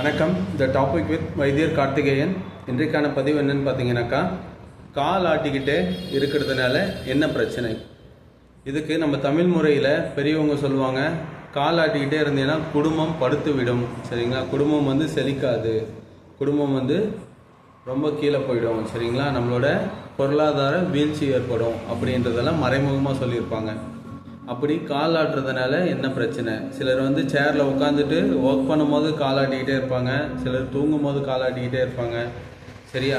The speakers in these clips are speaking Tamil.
வணக்கம். த டாபிக் வித் வைத்தியர் கார்த்திகேயன். இன்றைக்கான பதிவு என்னன்னு பார்த்தீங்கன்னாக்கா கால் ஆட்டிக்கிட்டே இருக்கிறதுனால என்ன பிரச்சனை? இதுக்கு நம்ம தமிழ் முறையில் பெரியவங்க சொல்லுவாங்க கால் ஆட்டிக்கிட்டே இருந்தீங்கன்னா குடும்பம் படுத்து விடும் சரிங்களா? குடும்பம் வந்து செழிக்காது. குடும்பம் வந்து ரொம்ப கீழே போயிடும். சரிங்களா? நம்மளோட பொருளாதார வீழ்ச்சி ஏற்படும் அப்படின்றதெல்லாம் மறைமுகமாக சொல்லியிருப்பாங்க. அப்படி கால் ஆட்டுறதுனால என்ன பிரச்சனை? சிலர் வந்து சேரில் உட்காந்துட்டு ஒர்க் பண்ணும்போது கால் ஆட்டிக்கிட்டே இருப்பாங்க. சிலர் தூங்கும் போது கால் ஆட்டிக்கிட்டே இருப்பாங்க. சரியா?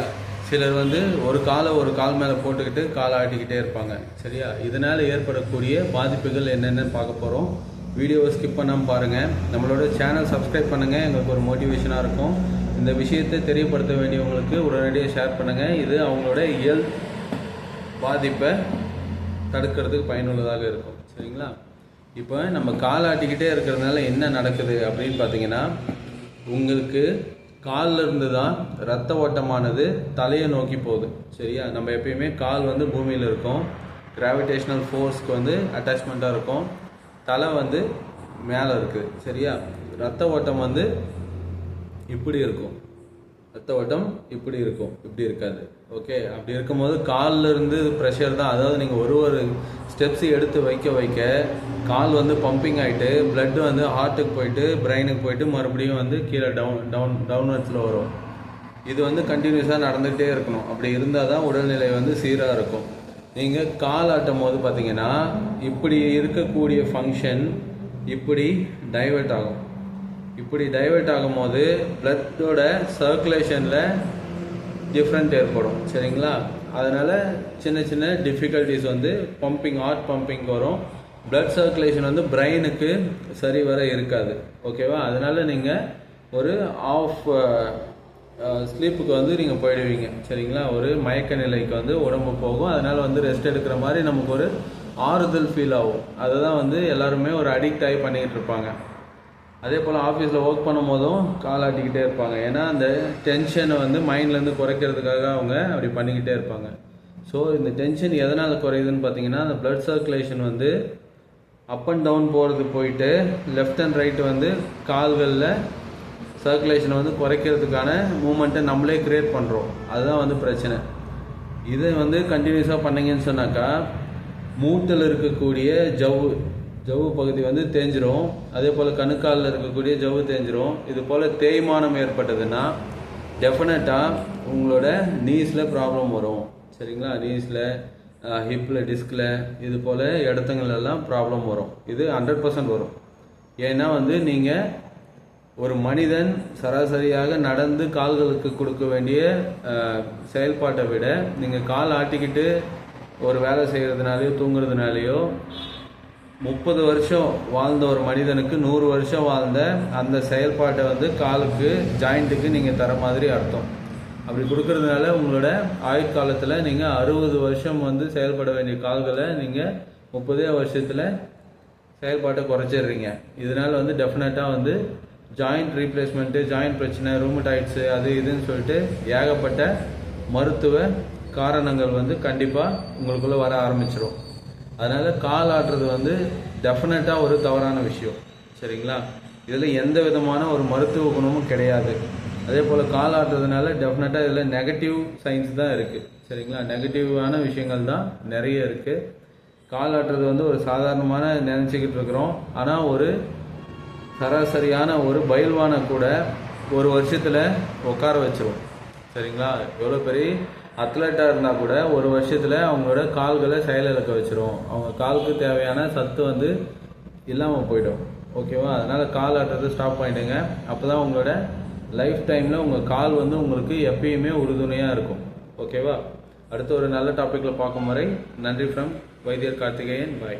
சிலர் வந்து ஒரு காலை ஒரு கால் மேலே போட்டுக்கிட்டு கால் ஆட்டிக்கிட்டே இருப்பாங்க. சரியா? இதனால் ஏற்படக்கூடிய பாதிப்புகள் என்னென்னு பார்க்க போகிறோம் வீடியோவை ஸ்கிப் பண்ணாமல் பாருங்கள் நம்மளோட சேனல் சப்ஸ்கிரைப் பண்ணுங்கள் எங்களுக்கு ஒரு மோட்டிவேஷனாக இருக்கும். இந்த விஷயத்தை தெரியப்படுத்த வேண்டியவங்களுக்கு உடனடியாக ஷேர் பண்ணுங்கள் இது அவங்களோட இயல் பாதிப்பை தடுக்கிறதுக்கு பயனுள்ளதாக இருக்கும். சரிங்களா? இப்போ நம்ம கால் ஆட்டிக்கிட்டே இருக்கிறதுனால என்ன நடக்குது அப்படின்னு பார்த்தீங்கன்னா உங்களுக்கு காலில் இருந்து தான் ரத்த ஓட்டமானது தலையை நோக்கி போகுது. சரியா? நம்ம எப்பயுமே கால் வந்து பூமியில் இருக்கும். கிராவிடேஷனல் ஃபோர்ஸ்க்கு வந்து அட்டாச்மெண்ட்டாக இருக்கும். தலை வந்து மேலே இருக்குது சரியா? ரத்த ஓட்டம் வந்து இப்படி இருக்கும். ரத்த ஓட்டம் இப்படி இருக்கும் இப்படி இருக்காது. ஓகே அப்படி இருக்கும்போது காலில் இருந்து ப்ரெஷர் தான். அதாவது நீங்கள் ஒரு ஒரு ஸ்டெப்ஸ் எடுத்து வைக்க வைக்க கால் வந்து பம்பிங் ஆகிட்டு பிளட் வந்து ஹார்ட்டுக்கு போயிட்டு பிரெயினுக்கு போயிட்டு மறுபடியும் வந்து கீழே டவுன் டவுன் டவுன்வர்ட்ஸில் வரும். இது வந்து கண்டினியூஸாக நடந்துகிட்டே இருக்கணும். அப்படி இருந்தால் தான் உடல்நிலை வந்து சீராக இருக்கும். நீங்கள் கால் ஆட்டும் போது பார்த்தீங்கன்னா இப்படி இருக்கக்கூடிய ஃபங்க்ஷன் இப்படி டைவர்ட் ஆகும். இப்படி டைவர்ட் ஆகும்போது பிளட்டோட சர்க்குலேஷனில் டிஃப்ரெண்ட் ஏற்படும். சரிங்களா? அதனால் சின்ன சின்ன டிஃபிகல்ட்டிஸ் வந்து பம்பிங் ஹார்ட் பம்பிங் வரும். பிளட் சர்க்குலேஷன் வந்து பிரெயினுக்கு சரி வர இருக்காது ஓகேவா அதனால் நீங்கள் ஒரு ஆஃப் ஸ்லீப்புக்கு வந்து நீங்கள் போயிடுவீங்க. சரிங்களா? ஒரு மயக்க நிலைக்கு வந்து உடம்பு போகும். அதனால் வந்து ரெஸ்ட் எடுக்கிற மாதிரி நமக்கு ஒரு ஆறுதல் ஃபீல் ஆகும். அதை தான் வந்து எல்லாருமே ஒரு அடிக்ட் ஆகி பண்ணிக்கிட்டு இருப்பாங்க. அதே போல் ஆஃபீஸில் ஒர்க் பண்ணும்போதும் கால் ஆட்டிக்கிட்டே இருப்பாங்க. ஏன்னா அந்த டென்ஷனை வந்து மைண்ட்லேருந்து குறைக்கிறதுக்காக அவங்க அப்படி பண்ணிக்கிட்டே இருப்பாங்க. ஸோ இந்த டென்ஷன் எதனால் குறையுதுன்னு பார்த்தீங்கன்னா அந்த பிளட் சர்க்குலேஷன் வந்து அப் அண்ட் டவுன் போகிறது போயிட்டு லெஃப்ட் அண்ட் ரைட் வந்து கால்களில் சர்க்குலேஷனை வந்து குறைக்கிறதுக்கான மூமெண்ட்டை நம்மளே க்ரியேட் பண்ணுறோம் அதுதான் வந்து பிரச்சனை. இதை வந்து கண்டினியூஸாக பண்ணிங்கன்னு சொன்னாக்கா மூட்டில் இருக்கக்கூடிய ஜவ்வு ஜவ்வு பகுதி வந்து தேஞ்சிரும். அதே போல் கணுக்காலில் இருக்கக்கூடிய ஜவ்வு தேஞ்சிரும். இது போல் தேய்மானம் ஏற்பட்டதுன்னா டெஃபினட்டாக உங்களோட நீஸில் ப்ராப்ளம் வரும். சரிங்களா? நீஸில் ஹிப்பில் டிஸ்கில் இது போல் இடத்துங்களெல்லாம் ப்ராப்ளம் வரும். இது ஹண்ட்ரட் பர்சன்ட் வரும். ஏன்னா வந்து நீங்கள் ஒரு மனிதன் சராசரியாக நடந்து கால்களுக்கு கொடுக்க வேண்டிய செயல்பாட்டை விட நீங்கள் கால் ஆட்டிக்கிட்டு ஒரு வேலை செய்கிறதுனாலையோ தூங்குறதுனாலையோ முப்பது வருஷம் வாழ்ந்த ஒரு மனிதனுக்கு நூறு வருஷம் வாழ்ந்த அந்த செயல்பாட்டை வந்து காலுக்கு ஜாயிண்ட்டுக்கு நீங்கள் தர மாதிரி அர்த்தம். அப்படி கொடுக்கறதுனால உங்களோட ஆயுட்காலத்தில் நீங்கள் அறுபது வருஷம் வந்து செயல்பட வேண்டிய கால்களை நீங்கள் முப்பதே வருஷத்தில் செயல்பாட்டை குறைச்சிடுறீங்க. இதனால் வந்து டெஃபினட்டாக வந்து ஜாயிண்ட் ரீப்ளேஸ்மெண்ட்டு ஜாயிண்ட் பிரச்சனை ரூமட்டாய்ட்ஸு அது இதுன்னு சொல்லிட்டு ஏகப்பட்ட மருத்துவ காரணங்கள் வந்து கண்டிப்பாக உங்களுக்குள்ளே வர ஆரம்பிச்சிடும் அதனால் கால் ஆட்டுறது வந்து டெஃபினட்டாக ஒரு தவறான விஷயம். சரிங்களா? இதில் எந்த விதமான ஒரு மருத்துவ குணமும் கிடையாது. அதே போல் கால் ஆட்டுறதுனால டெஃபினட்டாக இதில் நெகட்டிவ் சயின்ஸ் தான் இருக்குது சரிங்களா? நெகட்டிவான விஷயங்கள் தான் நிறைய இருக்குது கால் ஆட்டுறது வந்து ஒரு சாதாரணமான நினச்சிக்கிட்டு இருக்கிறோம். ஆனால் ஒரு சராசரியான ஒரு பயில்வானை கூட ஒரு வருஷத்தில் உட்கார வச்சிரும். சரிங்களா? எவ்வளோ பெரிய அத்லட்டாக இருந்தால் கூட ஒரு வருஷத்தில் அவங்களோட கால்களை செயலிழக்க வச்சிரும். அவங்க காலுக்கு தேவையான சத்து வந்து இல்லாமல் போயிடும். ஓகேவா அதனால் கால் ஆட்டுறது ஸ்டாப் பண்ணிவிடுங்க அப்போ தான் உங்களோட லைஃப் டைமில் உங்கள் கால் வந்து உங்களுக்கு எப்பயுமே உறுதுணையாக இருக்கும். ஓகேவா அடுத்த ஒரு நல்ல டாப்பிக்கில் பார்க்கும் வரை நன்றி ஃப்ரம் வைத்தியர் கார்த்திகேயன் பாய்